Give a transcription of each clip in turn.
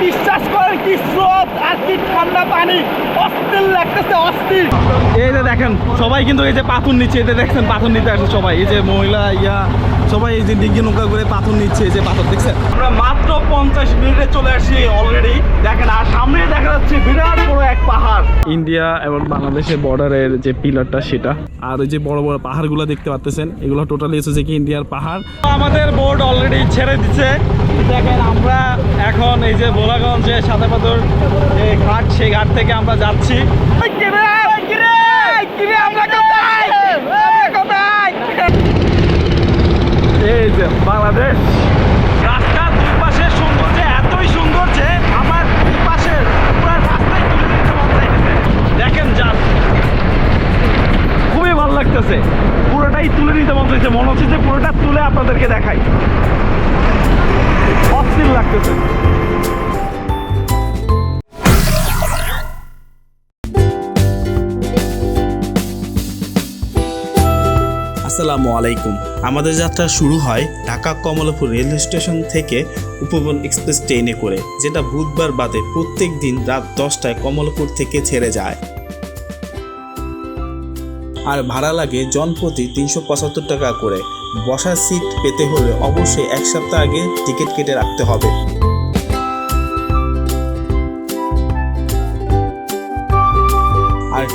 বিশ্বাস করেন কি স্রোত আর কি ঠান্ডা পানি অস্থির লাগতেছে অস্থির। এই যে দেখেন সবাই কিন্তু এই যে পাথর নিচ্ছে এই যে দেখছেন পাথর নিতে আসে সবাই। এই যে মহিলা ইয়া সবাই এই যে নৌকা করে পাথর নিচ্ছে এই যে পাথর দেখছেন? আমরা মাত্র পঞ্চাশ মিনিটে চলে আসি অলরেডি। দেখেন আর সামনে দেখা যাচ্ছে বিরাট বড় এক পাহাড়। ইন্ডিয়া এবং বাংলাদেশের বর্ডারের যে পিলারটা সেটা। আর ওই যে বড় বড় পাহাড়গুলো দেখতে পাচ্ছেন এগুলো টোটালি এসেছে কি ইন্ডিয়ার পাহাড়। আমাদের বোর্ড অলরেডি ছেড়ে দিচ্ছে দেখেন আমরা এখন এই যে ভোলাগঞ্জে সাদা পাথর যে ঘাট সেই ঘাট থেকে আমরা যাচ্ছি। এই যে বাংলাদেশ। দুই পাশে এতই সুন্দর যে আমার দুই পাশের তুলে দেখেন খুবই ভালো লাগতেছে। পুরোটাই তুলে নিতে মন চাইছে মনে হচ্ছে যে পুরোটা তুলে আপনাদেরকে দেখাই। অস্থির লাগতেছে। আসসালামু আলাইকুম। আমাদের যাত্রা শুরু হয় ঢাকা কমলাপুর রেল স্টেশন থেকে উপবন এক্সপ্রেস ট্রেনে করে, যেটা বুধবার বাদে প্রত্যেক দিন রাত দশটায় কমলাপুর থেকে ছেড়ে যায়। আর ভাড়া লাগে জনপ্রতি তিনশো পঁচাত্তর টাকা করে। বসার সিট পেতে হলে অবশ্যই এক সপ্তাহ আগে টিকিট কেটে রাখতে হবে।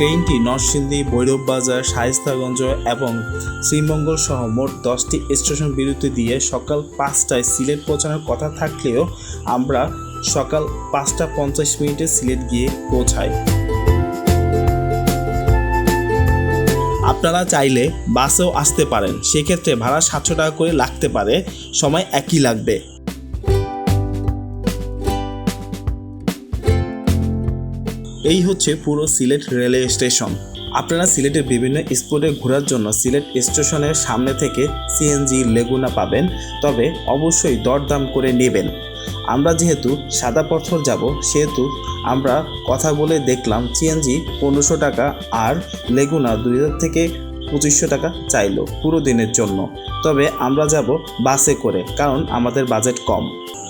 ট্রেনটি নরসিংদী ভৈরব বাজার শায়েস্তাগঞ্জ এবং শ্রীমঙ্গল সহ মোট দশটি স্টেশন বিরতি দিয়ে সকাল পাঁচটায় সিলেট পৌঁছানোর কথা থাকলেও আমরা সকাল পাঁচটা পঞ্চাশ মিনিটে সিলেট গিয়ে পৌঁছাই। আপনারা চাইলে বাসেও আসতে পারেন। সেক্ষেত্রে ভাড়া সাতশো টাকা করে লাগতে পারে। সময় একই লাগবে। এই হচ্ছে পুরো সিলেট রেলওয়ে স্টেশন। আপনারা সিলেটের বিভিন্ন স্পটে ঘোরার জন্য সিলেট স্টেশনের সামনে থেকে সিএনজি লেগুনা পাবেন, তবে অবশ্যই দরদাম করে নেবেন। আমরা যেহেতু সাদা পথর যাব, সেহেতু আমরা কথা বলে দেখলাম সিএনজি পনেরোশো টাকা আর লেগুনা দুই হাজার থেকে পঁচিশশো টাকা চাইলো পুরো দিনের জন্য। তবে আমরা যাব বাসে করে, কারণ আমাদের বাজেট কম।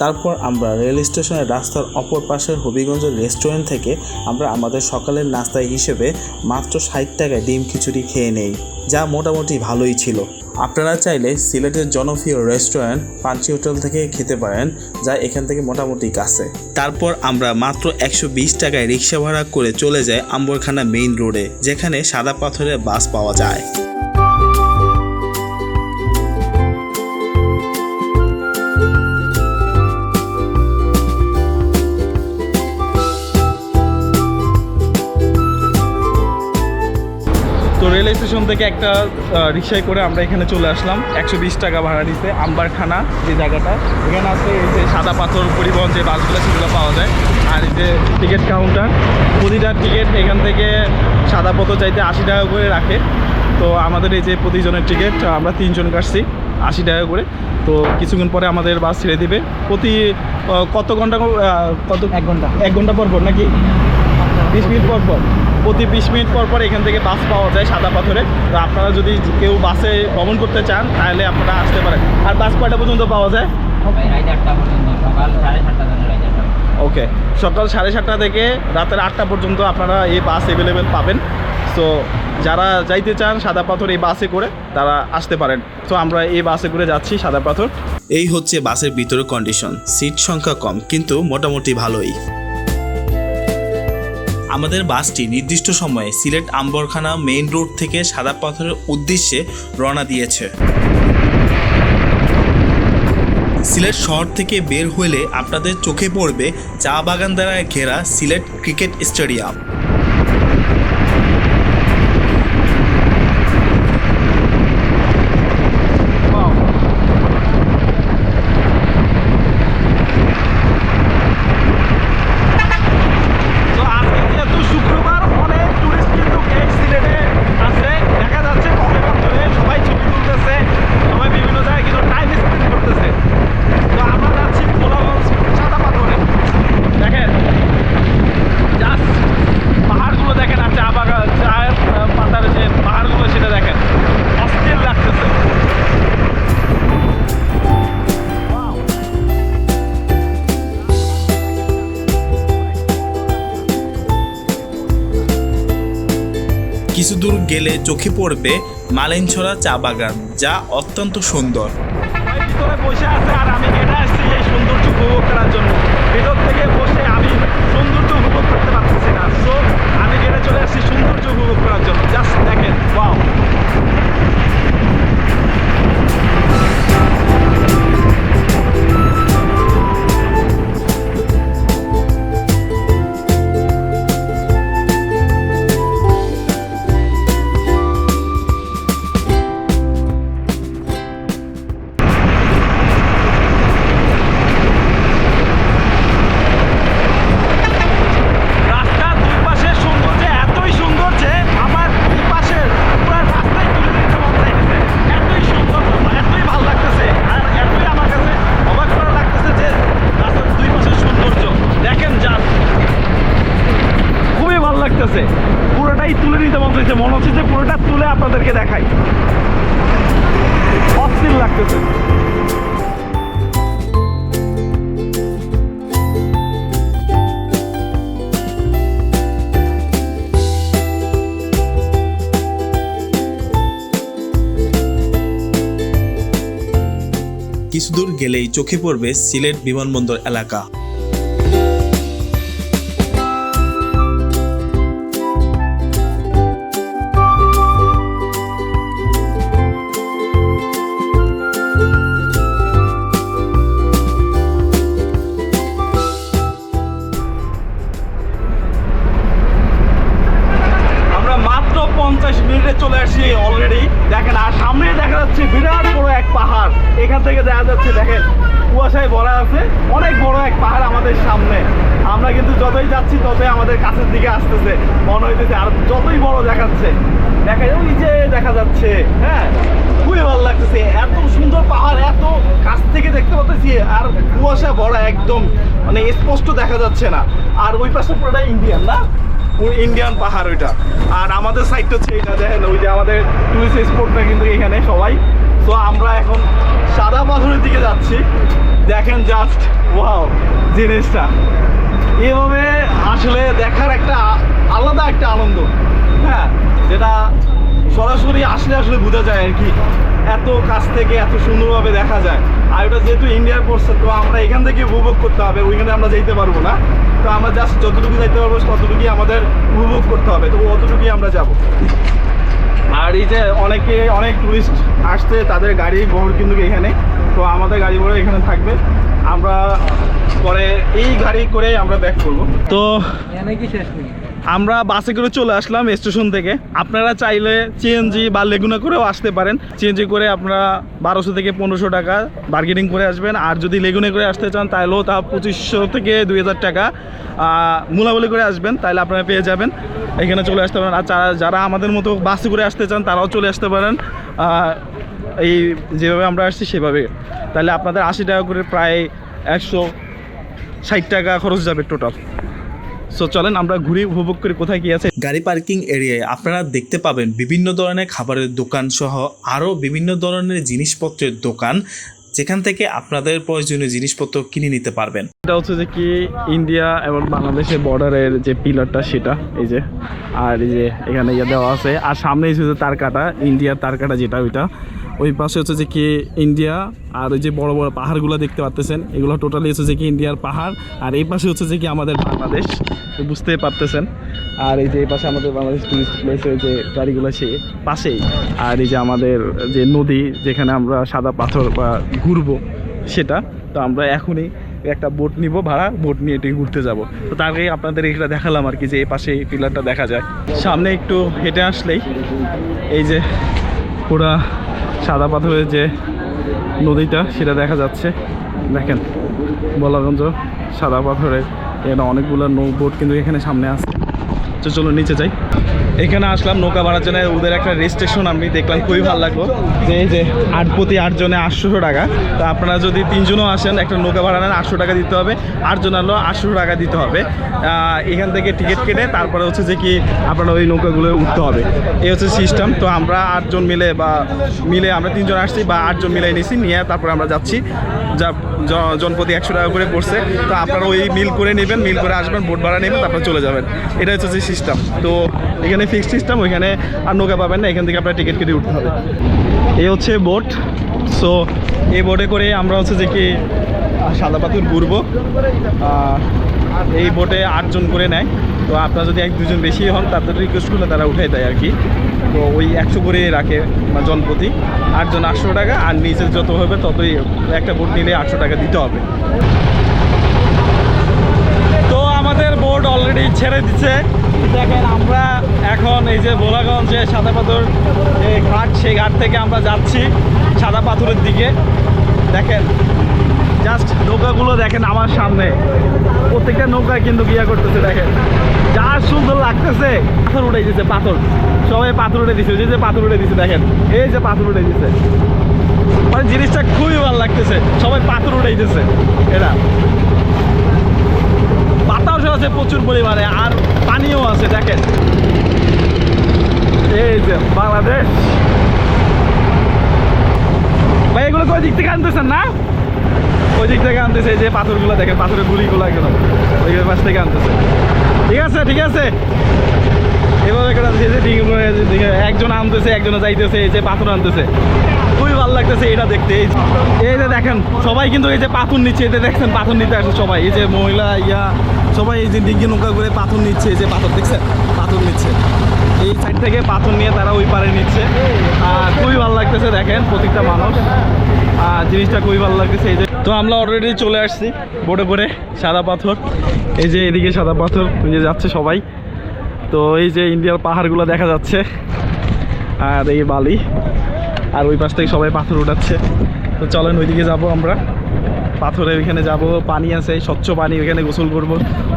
তারপর আমরা রেল স্টেশনের রাস্তার অপর পাশের হবিগঞ্জের রেস্টুরেন্ট থেকে আমরা আমাদের সকালের নাস্তা হিসেবে মাত্র ষাট টাকায় ডিম খিচুড়ি খেয়ে নেই, যা মোটামুটি ভালোই ছিল। আপনারা চাইলে সিলেটের জনপ্রিয় রেস্টুরেন্ট পাঞ্চি হোটেল থেকে খেতে পারেন, যা এখান থেকে মোটামুটি কাছে। তারপর আমরা মাত্র একশো বিশ টাকায় রিক্সা ভাড়া করে চলে যাই আম্বরখানা মেইন রোডে, যেখানে সাদা পাথরের বাস পাওয়া যায়। তো রেল স্টেশন থেকে একটা রিক্সায় করে আমরা এখানে চলে আসলাম। একশো বিশ টাকা ভাড়া নিতে আম্বারখানা যে জায়গাটা। এখানে আছে এই যে সাদা পাথর পরিবহন যে বাসগুলো সেগুলো পাওয়া যায়। আর এই যে টিকিট কাউন্টার প্রতিটা টিকিট এখান থেকে সাদা পাথর চাইতে আশি টাকা করে রাখে। তো আমাদের এই যে প্রতিজনের টিকিট আমরা তিনজন কাটছি আশি টাকা করে। তো কিছুক্ষণ পরে আমাদের বাস ছেড়ে দিবে। প্রতি কত ঘণ্টা কত? এক ঘণ্টা। এক ঘণ্টা পর পর নাকি? বিশ মিনিট পর পর। প্রতি বিশ মিনিট পর পর এখান থেকে বাস পাওয়া যায় সাদা পাথরে। তো আপনারা যদি কেউ বাসে ভ্রমণ করতে চান তাহলে আপনারা আসতে পারেন। আর বাস কয়টা পর্যন্ত পাওয়া যায়? ওকে সকাল সাড়ে সাতটা থেকে রাতের আটটা পর্যন্ত আপনারা এই বাস অ্যাভেলেবেল পাবেন। সো যারা যাইতে চান সাদা পাথর এই বাসে করে তারা আসতে পারেন। তো আমরা এই বাসে করে যাচ্ছি সাদা পাথর। এই হচ্ছে বাসের ভিতরের কন্ডিশন সিট সংখ্যা কম কিন্তু মোটামুটি ভালোই। আমাদের বাসটি নির্দিষ্ট সময়ে সিলেট আম্বরখানা মেইন রোড থেকে সাদা পাথরের উদ্দেশ্যে রওনা দিয়েছে। সিলেট শহর থেকে বের হলে আপনাদের চোখে পড়বে চা বাগান দ্বারা ঘেরা সিলেট ক্রিকেট স্টেডিয়াম। দূর গেলে চোখে পড়বে মালেনছড়া চা বাগান, যা অত্যন্ত সুন্দর। বসে আছে আর আমি আসছি সৌন্দর্য উপভোগ করার জন্য। ভিতর থেকে বসে আমি সৌন্দর্য উপভোগ করতে আমি চলে আসছি সৌন্দর্য উপভোগ করার জন্য। দেখেন দূর গেলেই চোখে পড়বে সিলেট বিমানবন্দর এলাকা। যাচ্ছে দেখেন, কুয়াশায় ভরা আছে, অনেক বড় এক পাহাড় আমাদের সামনে। আমরা কিন্তু যতই যাচ্ছি, ততই আমাদের কাছের দিকে আসতেছে। মনে হইতেছে আর যতই বড় দেখাচ্ছে, দেখা ওই যে দেখা যাচ্ছে হ্যাঁ? খুবই ভালো লাগতেছে। এত সুন্দর পাহাড়, এত কাছ থেকে দেখতে পাচ্ছি আর কুয়াশা ভরা একদম মানে স্পষ্ট দেখা যাচ্ছে না। আর ওই পাশে পুরোটা ইন্ডিয়ান, না? ইন্ডিয়ান পাহাড় ওইটা। আর আমাদের সাইডটা হচ্ছে এটা দেখেন, ওই যে আমাদের টুরিস্ট স্পটটা কিন্তু এখানে সবাই। তো আমরা এখন সাদা পাথরের দিকে যাচ্ছি। দেখেন জাস্ট ওয়াও জিনিসটা। এভাবে আসলে দেখার একটা আলাদা একটা আনন্দ। হ্যাঁ যেটা সরাসরি আসলে আসলে বোঝা যায় আর কি। এত কাছ থেকে এত সুন্দরভাবে দেখা যায়। আর ওটা যেহেতু ইন্ডিয়ার পড়ছে তো আমরা এখান থেকে উপভোগ করতে হবে, ওইখানে আমরা যেতে পারব না। তো আমরা জাস্ট যতটুকু যাইতে পারব, ততটুকুই আমাদের উপভোগ করতে হবে। তো অতটুকুই আমরা যাব। আর এই যে অনেকে অনেক টুরিস্ট আসছে তাদের গাড়ি বহর কিন্তু এখানে। তো আমাদের গাড়ি বহর এখানে থাকবে। আমরা পরে এই গাড়ি করে আমরা ব্যাক করব। তো এখানে কি শেষ নেই আমরা বাসে করে চলে আসলাম স্টেশন থেকে। আপনারা চাইলে সিএনজি বা লেগুনা করেও আসতে পারেন। সিএনজি করে আপনারা বারোশো থেকে পনেরোশো টাকা বার্গেনিং করে আসবেন। আর যদি লেগুনে করে আসতে চান তাহলেও তা পঁচিশশো থেকে দুই হাজার টাকা আহ, মূলামূলি করে আসবেন। তাহলে আপনারা পেয়ে যাবেন। এখানে চলে আসতে পারেন। আর যারা আমাদের মতো বাসে করে আসতে চান তারাও চলে আসতে পারেন। এই যেভাবে আমরা আসছি সেভাবে। তাহলে আপনাদের আশি টাকা করে প্রায় একশো ষাট টাকা খরচ যাবে টোটাল সো চলেন আমরা ঘুরে উপভোগ করি কোথায় কি আছে। গাড়ি পার্কিং এরিয়ায় আপনারা দেখতে পাবেন বিভিন্ন ধরনের খাবারের দোকান সহ আরও বিভিন্ন ধরনের জিনিসপত্রের দোকান যেখান থেকে আপনাদের প্রয়োজনীয় জিনিসপত্র কিনে নিতে পারবেন। এটা হচ্ছে যে কি ইন্ডিয়া এবং বাংলাদেশের বর্ডারের যে পিলারটা সেটা এই যে। আর এই যে এখানে ইয়ে দেওয়া আছে। আর সামনে হচ্ছে যে তার কাটা ইন্ডিয়ার তার কাটা যেটা ওইটা। ওই পাশে হচ্ছে যে কে ইন্ডিয়া আর ওই যে বড় বড় পাহাড়গুলো দেখতে পাচ্তেছেন এগুলো টোটালি হচ্ছে যে কি ইন্ডিয়ার পাহাড়। আর এই পাশে হচ্ছে যে কি আমাদের বাংলাদেশ, তো বুঝতেই পারতেছেন। আর এই যে এই পাশে আমাদের বাংলাদেশ টুরিস্ট প্লেসের যে গাড়িগুলো সে পাশেই। আর এই যে আমাদের যে নদী, যেখানে আমরা সাদা পাথর বা ঘুরবো, সেটা। তো আমরা এখনই একটা বোট নিব ভাড়া বোট নিয়ে এটি ঘুরতে যাব। তো তার আগে আপনাদের এটা দেখালাম আর কি, যে এই পাশে এই পিলারটা দেখা যায়। সামনে একটু হেঁটে আসলেই এই যে পুরা সাদা পাথরের যে নদীটা, সেটা দেখা যাচ্ছে। দেখেন বলাগঞ্জ সাদা পাথরের এখানে অনেকগুলো নৌ বোট কিন্তু এখানে সামনে আছে। তো চলো নিচে যাই। এখানে আসলাম নৌকা ভাড়ার জন্য। ওদের একটা রেজিস্ট্রেশন আমি দেখলাম, খুবই ভালো লাগল। যে এই যে আট প্রতি আটজনে আটশোশো টাকা। তো আপনারা যদি তিনজনও আসেন, একটা নৌকা ভাড়া নেন, আটশো টাকা দিতে হবে। আটজন হলো আটশো টাকা দিতে হবে। এখান থেকে টিকিট কেটে তারপরে হচ্ছে যে কি আপনারা ওই নৌকাগুলো উঠতে হবে। এই হচ্ছে সিস্টেম। তো আমরা আটজন মিলে বা মিলে আমরা তিনজন আসছি বা আটজন মিলে নিছি নিয়ে তারপরে আমরা যাচ্ছি। যা জনপ্রতি একশো টাকা করে পড়ছে। তো আপনারা ওই মিল করে নেবেন, মিল করে আসবেন, বোট ভাড়া নেবেন, তারপরে চলে যাবেন। এটা হচ্ছে যে সিস্টেম। তো এখানে ওখানে ফিক্সড সিস্টেম ওইখানে আর নৌকা পাবেন না, এখান থেকে আপনার টিকিট কেটে উঠতে হবে। এই হচ্ছে বোট সো এই বোটে করে আমরা হচ্ছে যে কি সাদা পাথর ঘুরবো। এই বোটে আটজন করে নেয়। তো আপনারা যদি এক দুজন বেশি হন, তাদের রিকোয়েস্ট করলে তারা উঠাই দেয় আর কি। তো ওই একশো করে রাখে মানে জনপ্রতি। আটজন আটশো টাকা, আর নিচে যত হবে ততই একটা বোট নিলে আটশো টাকা দিতে হবে। তো আমাদের বোর্ড অলরেডি ছেড়ে দিচ্ছে দেখেন, আমরা এখন এই যে ভোলাগঞ্জে সাদা পাথর যে ঘাট, সেই ঘাট থেকে আমরা যাচ্ছি সাদা পাথরের দিকে। দেখেন জাস্ট নৌকাগুলো দেখেন আমার সামনে। প্রত্যেকটা নৌকা কিন্তু গিয়া করতেছে, দেখেন। যা সুন্দর লাগতেছে, পাথর উঠে দিচ্ছে পাথর। সবাই পাথর উঠে দিচ্ছে যে যে পাথর উঠে দিচ্ছে দেখেন। এই যে পাথর উঠে দিচ্ছে মানে জিনিসটা খুবই ভালো লাগতেছে, সবাই পাথর উঠে দিচ্ছে এরা বাতাসও আছে প্রচুর পরিমাণে, আর পানিও আছে, দেখেন। এই যে বাংলাদেশ। ভাই, এগুলো কয় দিক থেকে আনতেছেন না? ওই দিক থেকে আনতেছে, এই যে পাথরগুলো দেখেন, পাথরের গুলিগুলো এগুলো। ওই পাশ থেকে আনতেছে। ঠিক আছে ঠিক আছে। এভাবে করে আনতেছে, যে ডিঙি- একজন আনতেছে একজন যাইতেছে এই যে পাথর আনতেছে। খুবই ভালো লাগতেছে এটা দেখতে। এই যে- এই যে দেখেন সবাই কিন্তু এই যে পাথর নিচ্ছে যে দেখছেন পাথর নিতে আসে সবাই। এই যে মহিলা ইয়া সবাই এই যে ডিঙ্গি নৌকা করে পাথর নিচ্ছে এই যে পাথর দেখছেন? পাথর নিচ্ছে। এই সাইড থেকে পাথর নিয়ে তারা ওই পারে নিচ্ছে। আর খুবই ভালো লাগতেছে দেখেন প্রত্যেকটা মানুষ। আর জিনিসটা খুবই ভালো লাগতেছে এই যে তো আমরা অলরেডি চলে আসছি বোটে করে সাদা পাথর। এই যে এদিকে সাদা পাথর যাচ্ছে সবাই। তো এই যে ইন্ডিয়ার পাহাড়গুলো দেখা যাচ্ছে আর এই বালি আর ওই পাশ থেকে সবাই পাথর উঠাচ্ছে। তো চলেন ওইদিকে যাব আমরা। পাথরের ওইখানে যাব পানি আছে স্বচ্ছ পানি ওইখানে গোসল করব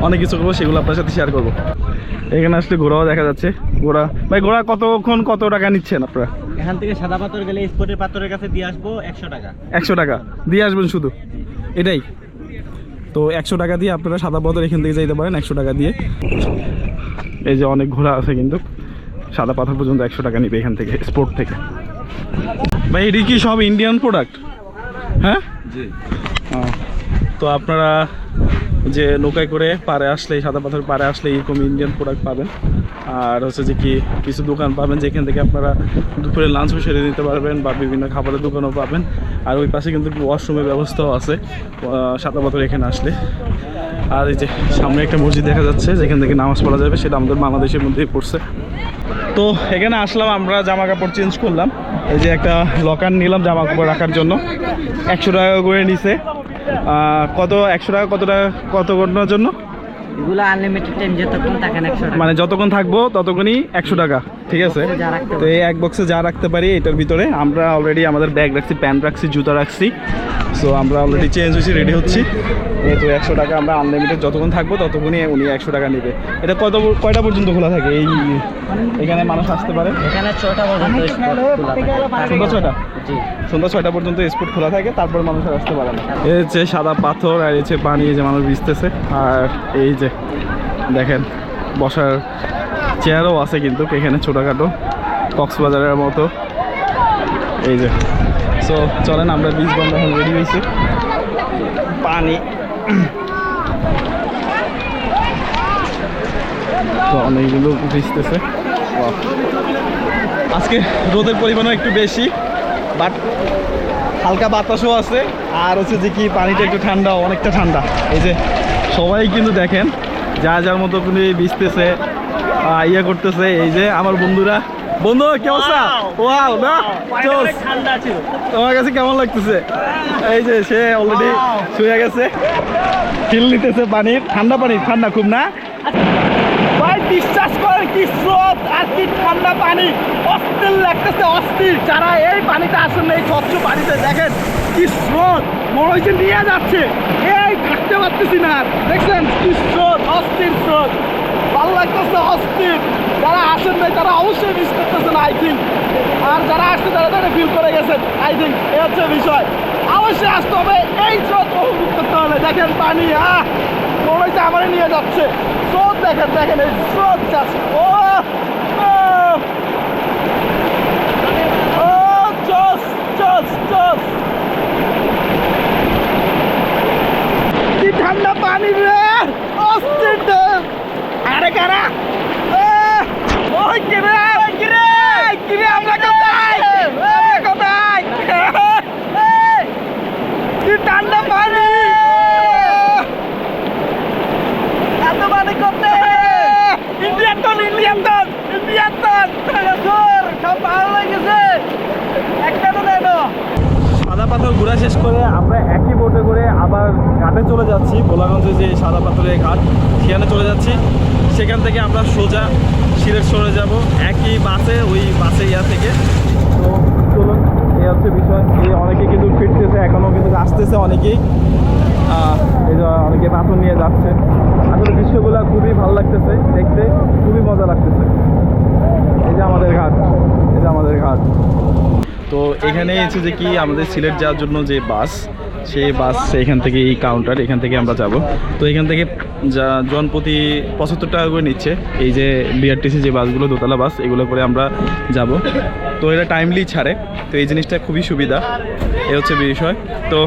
অনেক কিছু করব সেগুলো আপনার সাথে শেয়ার করব। এখানে আসলে ঘোড়াও দেখা যাচ্ছে। ঘোড়া ভাই ঘোড়া কতক্ষণ কত টাকা নিচ্ছেন আপনারা? এখান থেকে সাদা পাথর গেলে স্পটের পাথরের কাছে দিয়ে আসব একশো টাকা। একশো টাকা? দিয়ে আসবেন শুধু? এটাই? তো একশো টাকা দিয়ে আপনারা সাদা পাথর এখান থেকে যাইতে পারেন একশো টাকা দিয়ে। এই যে অনেক ঘোড়া আছে কিন্তু সাদা পাথর পর্যন্ত একশো টাকা নিবে এখান থেকে স্পোর্ট থেকে। ভাই এটি কি সব ইন্ডিয়ান প্রোডাক্ট হ্যাঁ? জি। তো আপনারা যে নৌকায় করে পারে আসলে সাদা পাথর পারে আসলে এরকম ইন্ডিয়ান প্রোডাক্ট পাবেন। আর হচ্ছে যে কি কিছু দোকান পাবেন যেখান থেকে আপনারা দুপুরে লাঞ্চও সেরে নিতে পারবেন বা বিভিন্ন খাবারের দোকানও পাবেন। আর ওই পাশে কিন্তু ওয়াশরুমের ব্যবস্থাও আছে সাদা পাথর এখানে আসলে। আর এই যে সামনে একটা মসজিদ দেখা যাচ্ছে, যেখান থেকে নামাজ পড়া যাবে, সেটা আমাদের বাংলাদেশের মধ্যেই পড়ছে। তো এখানে আসলাম, আমরা জামা কাপড় চেঞ্জ করলাম। এই যে একটা লকার নিলাম জামা কাপড় রাখার জন্য। একশো টাকা করে নিছে। কত, একশো টাকা কত টাকা, কত ঘটনার জন্য? এগুলো আনলিমিটেড টাইম যতক্ষণ থাকেন একশো টাকা। মানে যতক্ষণ থাকব ততক্ষণই একশো টাকা ঠিক আছে? যা তো এই এক বক্সে যা রাখতে পারি এটার ভিতরে আমরা অলরেডি আমাদের ব্যাগ রাখছি প্যান্ট রাখছি জুতা রাখছি। সো আমরা অলরেডি চেঞ্জ হয়েছি রেডি হচ্ছি। এই তো একশো টাকা আমরা আনলিমিটেড যতক্ষণ থাকব ততক্ষণই উনি একশো টাকা নেবে। এটা কত কয়টা পর্যন্ত খোলা থাকে? এই এখানে মানুষ আসতে পারে। এখানে ছটা পর্যন্ত স্পট খোলা থাকে। সন্ধ্যা ছটা সন্ধ্যা ছয়টা পর্যন্ত স্পট খোলা থাকে তারপর মানুষ আর আসতে পারে না। এই হচ্ছে সাদা পাথর আর এই হচ্ছে পানি যে মানুষ ভিজতেছে আর এই যে দেখেন, বসার চেয়ারও আছে কিন্তু, এখানে ছোটোখাটো, কক্সবাজারের মতো। এই যে সো চলেন আমরা বীজ বন্ধ এখন রেডি হয়েছি। পানি। তো অনেকগুলো ভিজতেছে। আজকে রোদের পরিমাণও একটু বেশি বাট হালকা বাতাসও আছে, আর হচ্ছে যে কি, পানিটা একটু ঠান্ডা, অনেকটা ঠান্ডা। এই যে সবাই কিন্তু দেখেন যা যার মতো ভিজতেছে আহ, ইয়ে করতেছে। এই যে আমার বন্ধুরা। বন্ধু কি অবস্থা? ওয়াও না? চোস। ঠান্ডা ছিল। তোমার কাছে কেমন লাগতেছে? এই যে সে অলরেডি শুয়ে গেছে। ফিল নিতেছে পানির। ঠান্ডা পানি ঠান্ডা খুব না? ভাই বিশ্বাস করেন কি স্রোত আর কি ঠান্ডা পানি। অস্থির লাগতেছে অস্থির। যারা এই পানিতে আসেন এই স্বচ্ছ পানিতে দেখেন কি স্রোত। মনে হচ্ছে নিয়ে যাচ্ছে। এই পারতেছি না। দেখছেন? কি অস্থির স্রোত। ভালো লাগতেছে, অস্থির। যারা আসেন নাই, তারা অবশ্যই মিস করতেছেন আই থিঙ্ক আর যারা আসছে, তারা তারা ফিল করে গেছেন আই থিঙ্ক এ হচ্ছে বিষয়। অবশ্যই আসতে হবে। এই স্রোত উপভোগ করতে হবে দেখেন পানি, আহ! মনে আমার নিয়ে যাচ্ছে। স্রোত দেখেন দেখেন, এই স্রোত যাচ্ছে ও! ও! জোস কি ঠান্ডা পানি রে অস্থির। আরে কারা! ওই কিরে কিরে কিরে আমরা কোথায়? আমরা কোথায়? কি ঠান্ডা পানি? এত পানি করতে Indian ton Indian ton Indian ton সব ভালো লেগেছে একটা তো দেয় সাদা পাথর ঘোরা শেষ করে আমরা একই বোটে করে আবার ঘাটে চলে যাচ্ছি গোলাগঞ্জে যে সাদা পাথরের ঘাট, সেখানে চলে যাচ্ছি। সেখান থেকে আমরা সোজা সরে যাব, একই বাসে, ওই বাসে ইয়া থেকে। তো চলুন এই হচ্ছে বিষয়। এই অনেকে কিন্তু ফিরতেছে, এখনও কিন্তু আসতেছে অনেকেই। এই অনেকে পাথর নিয়ে যাচ্ছে। আসলে দৃশ্যগুলো খুবই ভালো লাগতেছে, দেখতে খুবই মজা লাগতেছে। এই যে আমাদের ঘাট যে আমাদের ঘাট। তো এখানে এসে যে কি আমাদের সিলেট যাওয়ার জন্য যে বাস, সেই বাস এখান থেকে এই কাউন্টার এখান থেকে আমরা যাব। তো এখান থেকে যা জনপ্রতি পঁচাত্তর টাকা করে নিচ্ছে। এই যে বিআরটিসি যে বাসগুলো, দোতলা বাস, এগুলো করে আমরা যাব। তো এটা টাইমলি ছাড়ে। তো এই জিনিসটা খুবই সুবিধা। এ হচ্ছে বিষয়। তো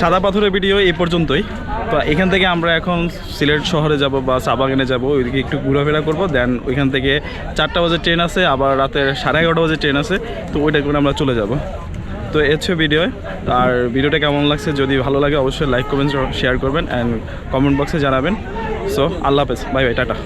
সাদা পাথরের ভিডিও এই পর্যন্তই। তো এখান থেকে আমরা এখন সিলেট শহরে যাব বা চা বাগানে যাব, ওইদিকে একটু ঘোরাফেরা করব দেন ওইখান থেকে চারটা বাজে ট্রেন আছে, আবার রাতের সাড়ে এগারোটা বাজে ট্রেন আছে, তো ওইটা করে আমরা চলে যাব। তো এ ভিডিও আর ভিডিওটা কেমন লাগছে, যদি ভালো লাগে অবশ্যই লাইক কমেন্ট শেয়ার করবেন অ্যান্ড কমেন্ট বক্সে জানাবেন। সো আল্লাহ হাফেজ। Bye bye tata.